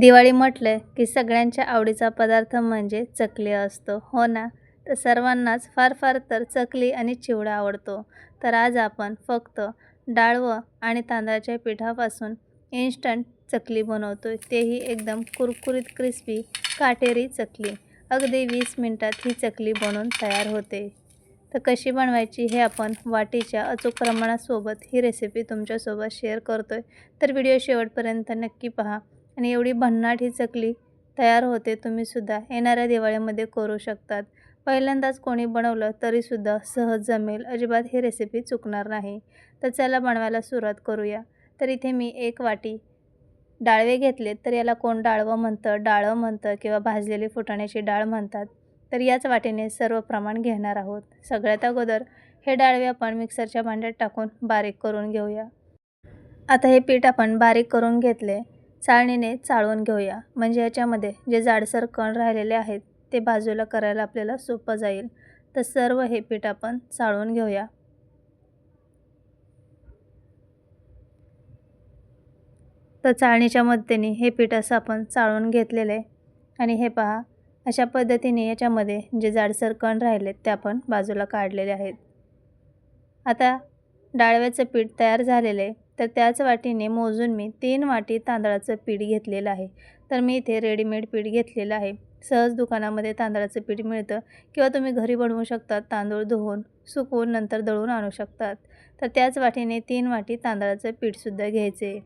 दिवाळी म्हटलं की सगळ्यांच्या आवडीचा पदार्थ म्हणजे चकली असतो. हो ना? तर सर्वांनाच फार फार तर चकली आणि चिवडा आवडतो. तर आज आपण फक्त डाळ व आणि तांदळाच्या पिठापासून इन्स्टंट चकली बनवतो तेही एकदम कुरकुरीत क्रिस्पी काटेरी चकली. अगदी वीस मिनटात ही चकली बनवून तयार होते. तर कशी बनवायची हे आपण वाटीच्या अचूक प्रमाणासोबत ही रेसिपी तुमच्यासोबत शेअर करतो आहे तर व्हिडिओ शेवटपर्यंत नक्की पहा. आणि एवढी भन्नाट ही चकली तयार होते तुम्हीसुद्धा येणाऱ्या दिवाळीमध्ये करू शकतात. पहिल्यांदाच कोणी बनवलं तरीसुद्धा सहज जमेल. अजिबात ही रेसिपी चुकणार नाही. तर चला बनवायला सुरुवात करूया. तर इथे मी एक वाटी डाळवे घेतले. तर याला कोण डाळवं म्हणतं? डाळं म्हणतं किंवा भाजलेली फुटाण्याची डाळ म्हणतात. तर याच वाटेने सर्व प्रमाण घेणार आहोत. सगळ्यात अगोदर हे डाळवे आपण मिक्सरच्या भांड्यात टाकून बारीक करून घेऊया. आता हे पीठ आपण बारीक करून घेतले. चाळणीने चाळून घेऊया. म्हणजे याच्यामध्ये जे जाडसर कण राहिलेले आहेत ते बाजूला करायला आपल्याला सोपं जाईल. तर सर्व हे पीठ आपण चाळून घेऊया. तर चाळणीच्या मदतीने हे पीठ असं आपण चाळून घेतलेलं आहे. आणि हे पहा अशा पद्धतीने याच्यामध्ये जे जाडसर कण राहिलेत ते आपण बाजूला काढलेले आहेत. आता डाळव्याचं पीठ तयार झालेलं आहे. तर त्याच वाटीने मोजून मी तीन वाटी तांदळाचं पीठ घेतलेलं आहे. तर मी इथे रेडीमेड पीठ घेतलेलं आहे. सहज दुकानामध्ये तांदळाचं पीठ मिळतं किंवा तुम्ही घरी बनवू शकतात तांदूळ धुवून सुकवून नंतर दळून आणू शकतात. तर त्याच वाटीने तीन वाटी तांदळाचं पीठसुद्धा घ्यायचे.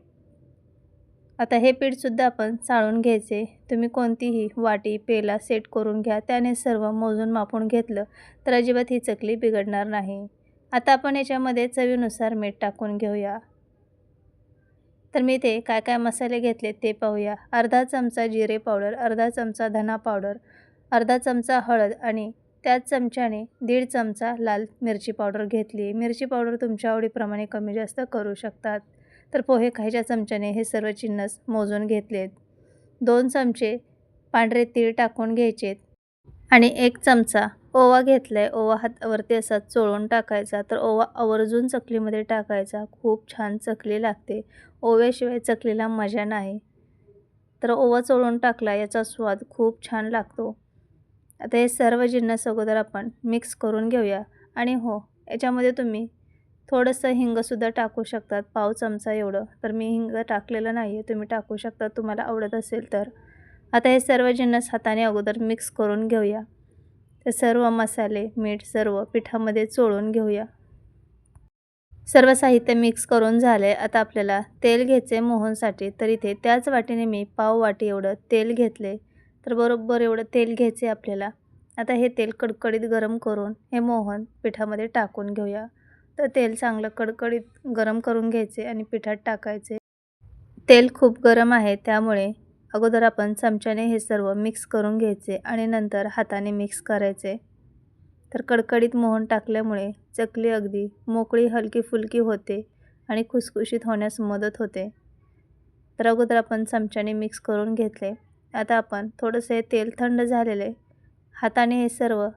आता हे पीठसुद्धा आपण चाळून घ्यायचे. तुम्ही कोणतीही वाटी पेला सेट करून घ्या. त्याने सर्व मोजून मापून घेतलं तर अजिबात ही चकली बिघडणार नाही. आता आपण याच्यामध्ये चवीनुसार मीठ टाकून घेऊया. तर मी ते काय काय मसाले घेतले ते पाहूया. अर्धा चमचा जिरे पावडर अर्धा चमचा धना पावडर अर्धा चमचा हळद आणि त्याच चमच्याने दीड चमचा लाल मिरची पावडर घेतली. मिरची पावडर तुमच्या आवडीप्रमाणे कमी जास्त करू शकतात. तर पोहे खायच्या चमच्याने हे सर्व चिन्नस मोजून घेतलेत. दोन चमचे पांढरे तीळ टाकून घ्यायचेत आणि एक चमचा ओवा घेतला आहे ओवा हातावरती असा चोळून टाकायचा. तर ओवा आवर्जून चकलीमध्ये टाकायचा. खूप छान चकली लागते. ओव्याशिवाय चकलीला मजा नाही. तर ओवा चोळून टाकला याचा स्वाद खूप छान लागतो. आता हे सर्व जिन्नस अगोदर आपण मिक्स करून घेऊया. आणि हो याच्यामध्ये तुम्ही थोडंसं हिंगसुद्धा टाकू शकतात पाव चमचा एवढं. तर मी हिंग टाकलेलं नाही आहे तुम्ही टाकू शकता तुम्हाला आवडत असेल तर. आता हे सर्व जिन्नस हाताने अगोदर मिक्स करून घेऊया. ते सर्व मसाले मीठ सर्व पिठामध्ये चोळून घेऊया. सर्व साहित्य मिक्स करून झाले. आता आपल्याला तेल घ्यायचे मोहनसाठी. तर इथे त्याच वाटीने मी पाव वाटी एवढं तेल घेतले. तर बरोबर एवढं तेल घ्यायचे आपल्याला. आता हे तेल कडकडीत गरम करून हे मोहन पिठामध्ये टाकून घेऊया. तर तेल चांगलं कडकडीत गरम करून घ्यायचे आणि पिठात टाकायचे तेल खूप गरम आहे त्यामुळे अगोदर आपण चमच्याने हे सर्व मिक्स करून घ्यायचे आणि नंतर हाताने मिक्स करायचे. तर कडकडीत मोहन टाकल्यामुळे चकली अगदी मोकळी हलकी फुलकी होते आणि खुसखुशीत होण्यास मदत होते. तर अगोदर आपण चमच्याने मिक्स करून घेतले. आता आपण थोडंसं हे तेल थंड झालेले. हाताने हे सर्व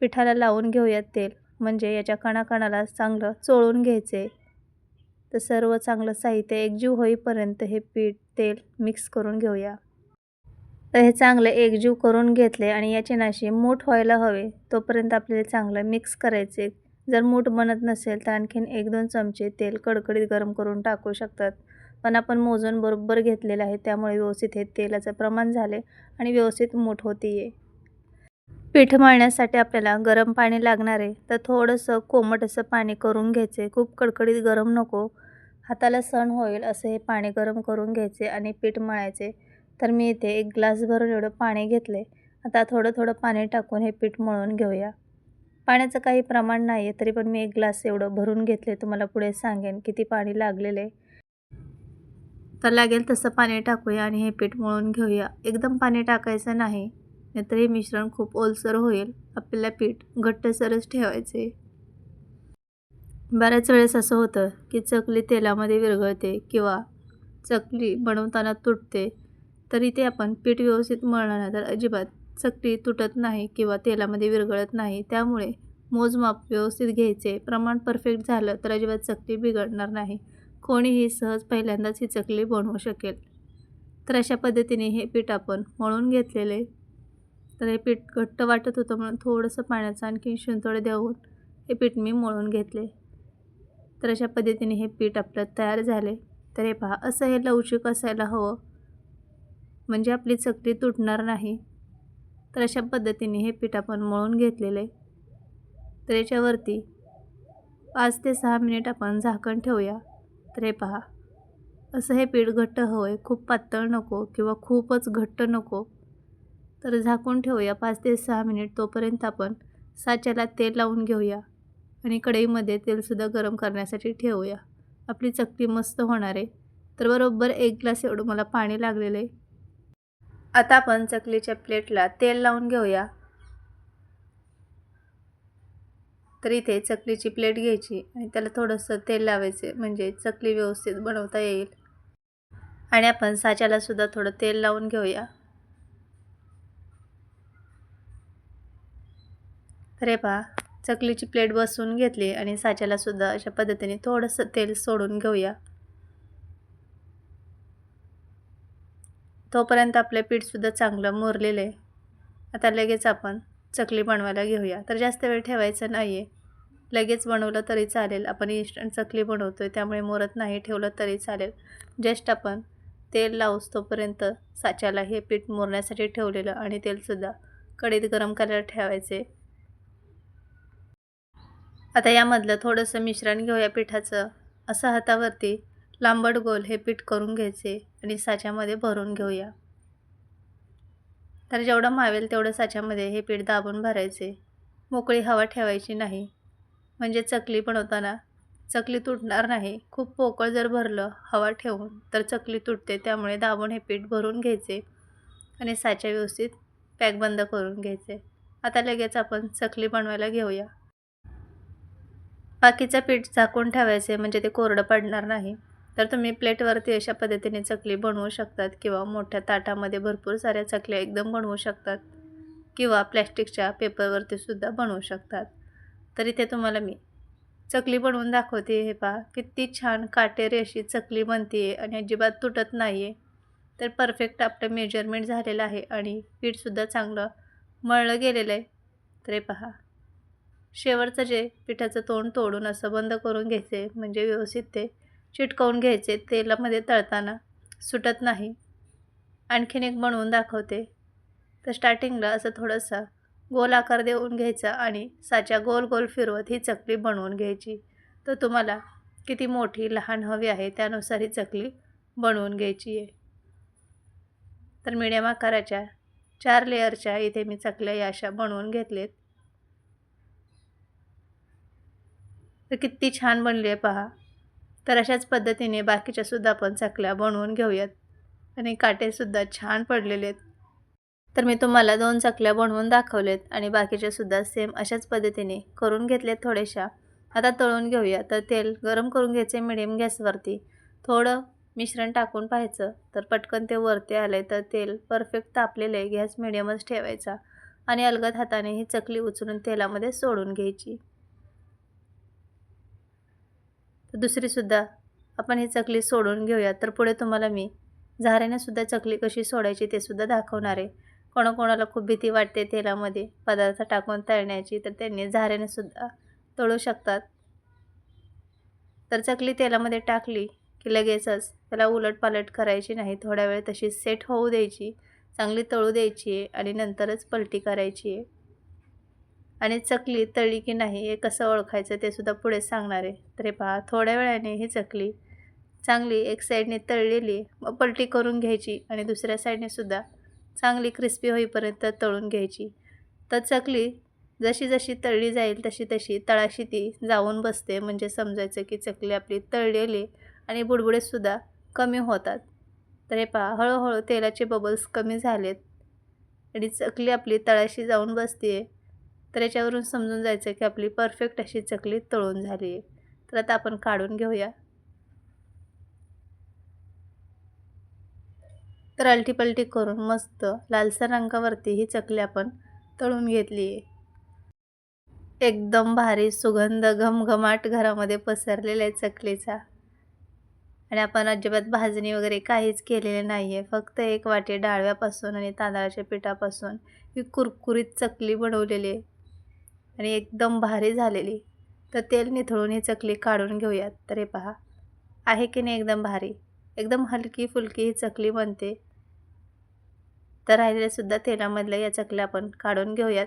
पिठाला लावून घेऊयात तेल. म्हणजे याच्या कणाकणाला चांगलं चोळून घ्यायचे. तर सर्व चांगलं साहित्य एकजीव होईपर्यंत हे पीठ तेल मिक्स करून घेऊया. तर हे चांगलं एकजीव करून घेतले आणि याचे नाशी मूठ व्हायला हवे तोपर्यंत आपल्याला चांगलं मिक्स करायचे. जर मूठ बनत नसेल तर आणखीन एक दोन चमचे तेल कडकडीत गरम करून टाकू शकतात. पण आपण मोजून बरोबर घेतलेलं आहे त्यामुळे व्यवस्थित हे तेलाचं प्रमाण झाले आणि व्यवस्थित मूठ होती आहे पीठ मळण्यासाठी आपल्याला गरम पाणी लागणार आहे तर थोडंसं कोमट असं पाणी करून घ्यायचे. खूप कडकडीत गरम नको. हाताला सण होईल असं हे पाणी गरम करून घ्यायचे आणि पीठ मळायचे. तर मी इथे एक ग्लास भरून एवढं पाणी घेतले आता थोडं थोडं पाणी टाकून हे पीठ मळून घेऊया. पाण्याचं काही प्रमाण नाही आहे तरी पण मी एक ग्लास एवढं भरून घेतले तुम्हाला पुढे सांगेन किती पाणी लागलेलं आहे. तर लागेल तसं पाणी टाकूया आणि हे पीठ मळून घेऊया. एकदम पाणी टाकायचं नाही नाहीतर हे मिश्रण खूप ओलसर होईल. आपल्याला पीठ घट्टसरच ठेवायचे बऱ्याच वेळेस असं होतं की चकली तेलामध्ये विरघळते किंवा चकली बनवताना तुटते. तरी ते आपण पीठ व्यवस्थित मळणार नाही तर अजिबात चकटी तुटत नाही किंवा तेलामध्ये विरघळत नाही. त्यामुळे मोजमाप व्यवस्थित घ्यायचे. प्रमाण परफेक्ट झालं तर अजिबात चकली बिघडणार नाही. कोणीही सहज पहिल्यांदाच ही चकली बनवू शकेल. तर अशा पद्धतीने हे पीठ आपण मळून घेतलेले. तर हे पीठ घट्ट वाटत होतं म्हणून थोडंसं पाण्याचं आणखी शिंतोडे देऊन हे पीठ मी मळून घेतले. तर अशा पद्धतीने हे पीठ आपलं तयार झाले. तर हे पहा असं हे लवचिक असायला हवं. म्हणजे आपली चकली तुटणार नाही. तर अशा पद्धतीने हे पीठ आपण मळून घेतलेलं. आहे तर याच्यावरती पाच ते सहा मिनिट आपण झाकण ठेवूया. तर हे पहा. असं हे पीठ घट्ट हवं आहे खूप पातळ नको किंवा खूपच घट्ट नको. तर झाकून ठेवूया पाच ते सहा मिनिट तोपर्यंत आपण साच्याला तेल लावून घेऊया आणि कढईमध्ये तेलसुद्धा गरम करण्यासाठी ठेवूया. आपली चकली मस्त होणार आहे. तर बरोबर एक ग्लास एवढं मला पाणी लागलेलं आहे. आता आपण चकलीच्या प्लेटला तेल लावून घेऊया. तर इथे चकलीची प्लेट घ्यायची आणि त्याला थोडंसं तेल लावायचे म्हणजे चकली व्यवस्थित बनवता येईल. आणि आपण साच्याला सुद्धा थोडं तेल लावून घेऊया. तर हे पहा चकलीची प्लेट बसवून घेतली आणि साच्याला सुद्धा अशा पद्धतीने थोडंसं तेल सोडून घेऊया. तोपर्यंत आपलं पीठसुद्धा चांगलं मुरलेलं. आहे आता लगेच आपण चकली बनवायला घेऊया. तर जास्त वेळ ठेवायचं नाही आहे लगेच बनवलं तरी चालेल. आपण इन्स्टंट चकली बनवतो आहे त्यामुळे मुरत नाही ठेवलं तरी चालेल. जस्ट आपण तेल लावूस तोपर्यंत साच्याला हे पीठ मुरण्यासाठी ठेवलेलं आणि तेलसुद्धा कढीत गरम करायला ठेवायचे. आता यामधलं थोडंसं मिश्रण घेऊया पिठाचं. असं हातावरती लांबट गोल हे पीठ करून घ्यायचे आणि साच्यामध्ये भरून घेऊया. तर जेवढं मावेल तेवढं साच्यामध्ये हे पीठ दाबून भरायचे. मोकळी हवा ठेवायची नाही. म्हणजे चकली बनवताना चकली तुटणार नाही. खूप पोकळ जर भरलं हवा ठेवून तर चकली तुटते त्यामुळे दाबून हे पीठ भरून घ्यायचे आणि साच्या व्यवस्थित पॅक बंद करून घ्यायचे. आता लगेच आपण चकली बनवायला घेऊया. बाकीचं पीठ झाकून ठेवायचे म्हणजे ते कोरडं पडणार नाही. तर तुम्ही प्लेटवरती अशा पद्धतीने चकली बनवू शकतात किंवा मोठ्या ताटामध्ये भरपूर साऱ्या चकल्या एकदम बनवू शकतात किंवा प्लॅस्टिकच्या पेपरवरती सुद्धा बनवू शकतात. तर इथे तुम्हाला मी चकली बनवून दाखवते. हे पहा किती छान काटेरी अशी चकली बनते आहे आणि अजिबात तुटत नाही आहे तर परफेक्ट आपलं मेजरमेंट झालेलं आहे आणि पीठसुद्धा चांगलं मळलं गेलेलं आहे. तर हे पहा शेवटचं जे पिठाचं तोंड तोडून असं बंद करून घ्यायचे म्हणजे व्यवस्थित ते चिटकवून घ्यायचे तेलामध्ये तळताना. सुटत नाही. आणखीन एक बनवून दाखवते. तर स्टार्टिंगला असं थोडंसं गोल आकार देऊन घ्यायचा आणि साच्या गोल गोल फिरवत ही चकली बनवून घ्यायची. तर तुम्हाला किती मोठी लहान हवी आहे त्यानुसार ही चकली बनवून घ्यायची आहे. तर मिडियम आकाराच्या चार लेअरच्या इथे मी चकल्या या अशा बनवून घेतलेत. तर किती छान बनली आहे पहा. तर अशाच पद्धतीने बाकीच्यासुद्धा आपण चकल्या बनवून घेऊयात. आणि काटेसुद्धा छान पडलेले आहेत. तर मी तुम्हाला दोन चकल्या बनवून दाखवलेत आणि बाकीच्यासुद्धा सेम अशाच पद्धतीने करून घेतलेत थोड्याशा. आता तळून घेऊया. तर तेल गरम करून घ्यायचे मिडियम गॅसवरती थोडं मिश्रण टाकून पाहायचं. तर पटकन ते वरती आलं तर तेल परफेक्ट तापलेलं आहे. गॅस मिडियमच ठेवायचा. आणि अलगद हाताने ही चकली उचलून तेलामध्ये सोडून घ्यायची. तर दुसरीसुद्धा. आपण ही चकली सोडून घेऊया तर पुढे तुम्हाला मी झाऱ्यानेसुद्धा चकली कशी सोडायची ते सुद्धा दाखवणार आहे. कोणाकोणाला खूप भीती वाटते तेलामध्ये पदार्थ टाकून तळण्याची तर त्यांनी झाऱ्याने सुद्धा तळू शकतात. तर चकली तेलामध्ये टाकली की लगेचच त्याला उलटपालट करायची नाही थोड्या वेळ तशी सेट होऊ द्यायची चांगली तळू द्यायची आहे आणि नंतरच पलटी करायची आहे. आणि चकली तळली की नाही हे कसं ओळखायचं ते सुद्धा पुढे सांगणार आहे. तर हे पहा थोड्या वेळाने ही चकली चांगली एक साईडने तळलेली मग पलटी करून घ्यायची आणि दुसऱ्या साईडने सुद्धा चांगली क्रिस्पी होईपर्यंत तळून घ्यायची. तर चकली जशी जशी तळली जाईल तशी तशी तळाशी ती जाऊन बसते. म्हणजे समजायचं की चकली आपली तळलेली आणि बुडबुडेसुद्धा कमी होतात. तर हे पहा हळूहळू तेलाचे बबल्स कमी झालेत. आणि चकली आपली तळाशी जाऊन बसते आहे तर याच्यावरून समजून जायचं की आपली परफेक्ट अशी चकली तळून झाली आहे. तर आता आपण काढून घेऊया. तर अलटीपलटी करून मस्त लालसर रंगावरती ही चकली आपण तळून घेतली आहे. एकदम भारी सुगंध घमघमाट घरामध्ये पसरलेला आहे चकलीचा. आणि आपण अजिबात भाजणी वगैरे काहीच केलेले नाही आहे फक्त एक वाटी डाळव्यापासून आणि तांदळाच्या पिठापासून ही कुरकुरीत चकली बनवलेली आहे. आणि एकदम भारी झालेली. तर तेल निथळून ही चकली काढून घेऊयात. तर हे पहा. आहे की नाही एकदम भारी? एकदम हलकी फुलकी ही चकली बनते. तर राहिलेल्यासुद्धा तेलामधल्या या चकल्या आपण काढून घेऊयात.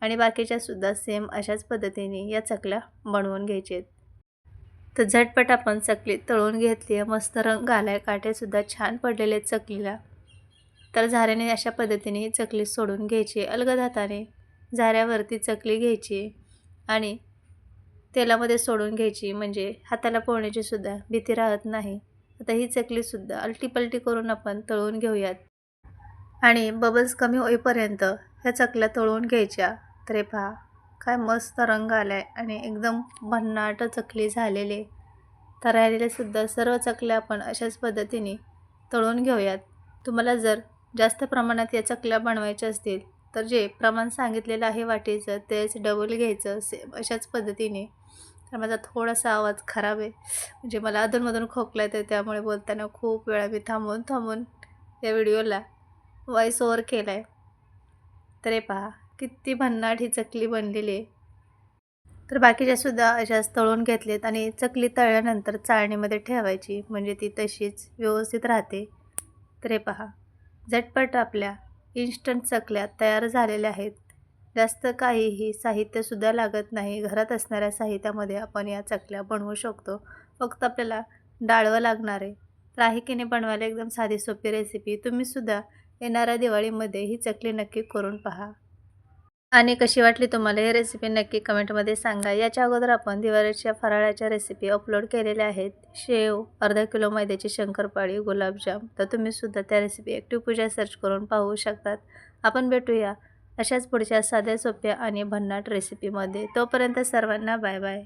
आणि बाकीच्यासुद्धा सेम अशाच पद्धतीने या चकल्या बनवून घ्यायचे आहेत. तर झटपट आपण चकली तळून घेतली आहे. मस्त रंग आलाय. काटेसुद्धा छान पडलेले आहेत चकलीला. तर झाऱ्याने अशा पद्धतीने ही चकली सोडून घ्यायची अलगद हाताने. झाऱ्यावरती चकली घ्यायची आणि तेलामध्ये सोडून घ्यायची. म्हणजे हाताला पोळण्याची सुद्धा भीती राहत नाही. आता ही चकलीसुद्धा अलटीपलटी करून आपण तळून घेऊयात. आणि बबल्स कमी होईपर्यंत ह्या चकल्या तळून घ्यायच्या. तर हे पहा काय मस्त रंग आला आहे आणि एकदम भन्नाट चकली झालेले. तर राहिलेल्यासुद्धा सर्व चकल्या आपण अशाच पद्धतीने तळून घेऊयात. तुम्हाला जर जास्त प्रमाणात या चकल्या बनवायच्या असतील तर जे प्रमाण सांगितलेलं आहे वाटेचं तेच डबल घ्यायचं सेम अशाच पद्धतीने. तर माझा थोडासा आवाज खराब आहे. म्हणजे मला अधूनमधून खोकला येते त्यामुळे बोलताना खूप वेळा मी थांबून थांबून या व्हिडिओला वॉईस ओवर केला आहे तर हे पहा किती भन्नाट ही चकली बनलेली आहे. तर बाकीच्यासुद्धा अशाच तळून घेतलेत आणि चकली तळल्यानंतर चाळणीमध्ये ठेवायची म्हणजे ती तशीच व्यवस्थित राहते. तर हे पहा झटपट आपल्या इन्स्टंट चकल्या तयार झालेल्या आहेत. जास्त काहीही साहित्यसुद्धा लागत नाही. घरात असणाऱ्या साहित्यामध्ये आपण या चकल्या बनवू शकतो. फक्त आपल्याला डाळवं लागणार आहे. तर आहे बनवायला एकदम साधी सोपी रेसिपी तुम्हीसुद्धा येणाऱ्या दिवाळीमध्ये ही चकली नक्की करून पहा. आणि कशी वाटली तुम्हाला ही रेसिपी नक्की कमेंटमध्ये सांगा. याच्या अगोदर आपण दिवाळीच्या फराळाच्या रेसिपी अपलोड केलेल्या आहेत. शेव अर्धा किलो मैद्याची शंकरपाळी गुलाबजाम. तर तुम्हीसुद्धा त्या रेसिपी ॲक्टिव्ह पूजा सर्च करून पाहू शकतात. आपण भेटूया अशाच पुढच्या साध्या सोप्या आणि भन्नाट रेसिपीमध्ये तोपर्यंत सर्वांना बाय बाय